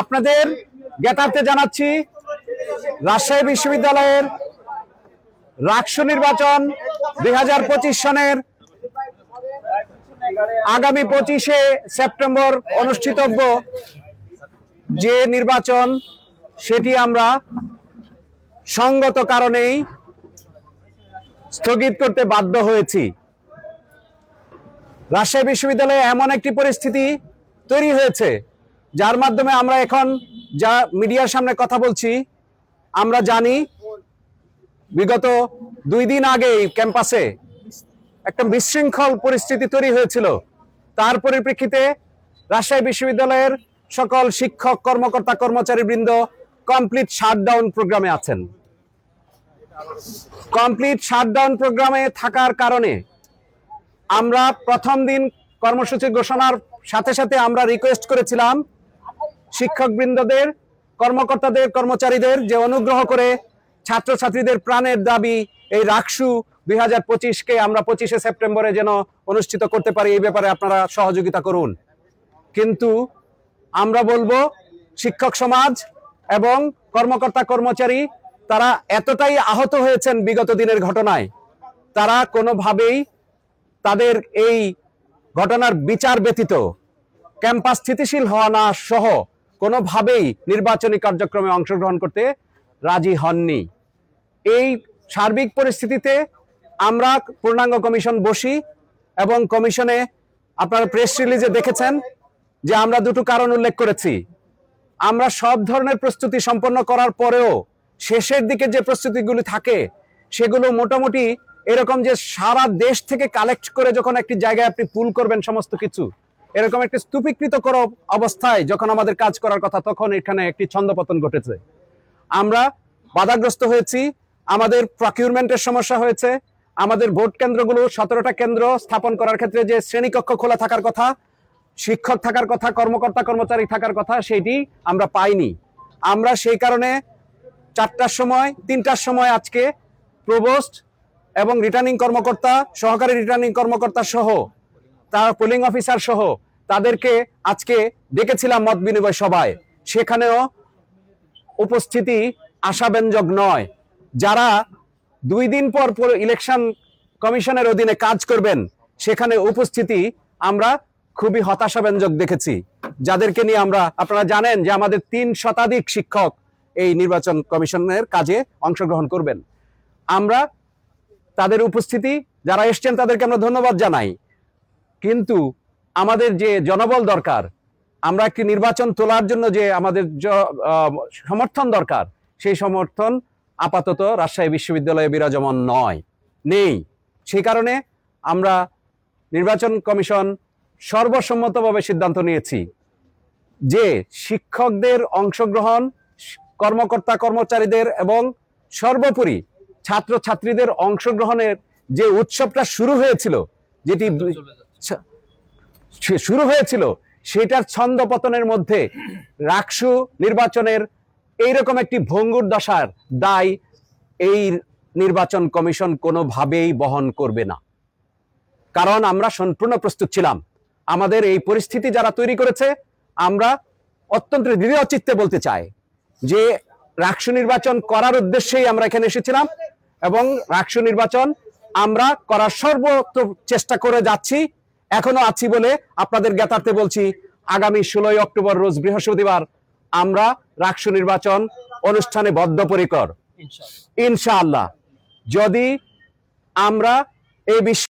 আপনাদের জ্ঞাতার্থে জানাচ্ছি, রাজশাহী বিশ্ববিদ্যালয়ের রাকসু নির্বাচন দুই হাজার পঁচিশ সনের আগামী পঁচিশে সেপ্টেম্বর অনুষ্ঠিতব্য। যে নির্বাচন, সেটি আমরা সঙ্গত কারণেই স্থগিত করতে বাধ্য হয়েছি। রাজশাহী বিশ্ববিদ্যালয়ে এমন একটি পরিস্থিতি তৈরি হয়েছে, যার মাধ্যমে আমরা এখন যা মিডিয়ার সামনে কথা বলছি, আমরা জানি বিগত দুই দিন আগেই ক্যাম্পাসে একটা বিশৃঙ্খল পরিস্থিতি তৈরি হয়েছিল। তার পরিপ্রেক্ষিতে রাজশাহী বিশ্ববিদ্যালয়ের সকল শিক্ষক, কর্মকর্তা কর্মচারী বৃন্দ কমপ্লিট শাটডাউন প্রোগ্রামে আছেন। কমপ্লিট শাটডাউন প্রোগ্রামে থাকার কারণে আমরা প্রথম দিন কর্মসূচি ঘোষণার সাথে সাথে আমরা রিকোয়েস্ট করেছিলাম শিক্ষকবৃন্দদের, কর্মকর্তাদের, কর্মচারীদের যে অনুগ্রহ করে ছাত্রছাত্রীদের প্রাণের দাবি এই রাকসু দুই হাজার পঁচিশকে আমরা পঁচিশে সেপ্টেম্বরে যেন অনুষ্ঠিত করতে পারি, এই ব্যাপারে আপনারা সহযোগিতা করুন। কিন্তু আমরা বলব, শিক্ষক সমাজ এবং কর্মকর্তা কর্মচারী, তারা এতটাই আহত হয়েছেন বিগত দিনের ঘটনায়, তারা কোনোভাবেই তাদের এই ঘটনার বিচার ব্যতীত ক্যাম্পাস স্থিতিশীল হওয়া না সহ কোনোভাবেই নির্বাচনী কার্যক্রমে অংশগ্রহণ করতে রাজি হননি। এই সার্বিক পরিস্থিতিতে আমরা পূর্ণাঙ্গ কমিশন বসি এবং কমিশনে আপনারা প্রেস রিলিজে দেখেছেন যে আমরা দুটো কারণ উল্লেখ করেছি। আমরা সব ধরনের প্রস্তুতি সম্পন্ন করার পরেও শেষের দিকে যে প্রস্তুতিগুলি থাকে, সেগুলো মোটামুটি এরকম যে সারা দেশ থেকে কালেক্ট করে যখন একটি জায়গায় আপনি পুল করবেন সমস্ত কিছু এরকম একটি স্তূপীকৃত কর অবস্থায় যখন আমাদের কাজ করার কথা, তখন এখানে একটি ছন্দপতন ঘটেছে। আমরা বাধাগ্রস্ত হয়েছি, আমাদের প্রকিউরমেন্টের সমস্যা হয়েছে, আমাদের ভোট কেন্দ্রগুলো সতেরোটা কেন্দ্র স্থাপন করার ক্ষেত্রে যে শ্রেণীকক্ষ খোলা থাকার কথা, শিক্ষক থাকার কথা, কর্মকর্তা, কর্মচারী থাকার কথা সেটি আমরা পাইনি। আমরা সেই কারণে চারটার সময়, তিনটার সময় আজকে প্রবোস্ট এবং রিটার্নিং কর্মকর্তা, সহকারী রিটার্নিং কর্মকর্তা সহ তার পোলিং অফিসার সহ তাদেরকে আজকে ডেকেছিলাম মত বিনিময় সভায়। সেখানেও উপস্থিতি আশাব্যঞ্জক নয়। যারা দুই দিন পর পর ইলেকশন কমিশনের অধীনে কাজ করবেন, সেখানে উপস্থিতি আমরা খুবই হতাশাব্যঞ্জক দেখেছি। যাদেরকে নিয়ে আমরা, আপনারা জানেন যে আমাদের তিন শতাধিক শিক্ষক এই নির্বাচন কমিশনের কাজে অংশগ্রহণ করবেন। আমরা তাদের উপস্থিতি, যারা এসছেন তাদেরকে আমরা ধন্যবাদ জানাই। কিন্তু আমাদের যে জনবল দরকার, আমরা একটি নির্বাচন তোলার জন্য যে আমাদের সমর্থন দরকার, সেই সমর্থন আপাতত রাজশাহী বিশ্ববিদ্যালয়ে বিরাজমান নয়, নেই। সেই কারণে আমরা নির্বাচন কমিশন সর্বসম্মতভাবে সিদ্ধান্ত নিয়েছি যে শিক্ষকদের অংশগ্রহণ, কর্মকর্তা কর্মচারীদের এবং সর্বোপরি ছাত্রছাত্রীদের অংশগ্রহণের যে উৎসবটা শুরু হয়েছিল, যেটি শুরু হয়েছিল। সেটার ছন্দ পতনের মধ্যে রাকসু নির্বাচনের এইরকম একটি ভঙ্গুর দশার দায় এই নির্বাচন কমিশন কোনোভাবেই বহন করবে না। কারণ আমরা সম্পূর্ণ প্রস্তুত ছিলাম। আমাদের এই পরিস্থিতি যারা তৈরি করেছে, আমরা অত্যন্ত দৃঢ় চিত্তে বলতে চাই যে রাকসু নির্বাচন করার উদ্দেশ্যেই আমরা এখানে এসেছিলাম এবং রাকসু নির্বাচন আমরা করার সর্বত্র চেষ্টা করে যাচ্ছি। এখনও আছি বলে আপনাদের জ্ঞাতার্থে বলছি আগামী ষোলোই অক্টোবর রোজ বৃহস্পতিবার আমরা রাকসু নির্বাচন অনুষ্ঠানে বদ্ধপরিকর। ইনশাআল্লাহ। যদি আমরা এই বিশ্ব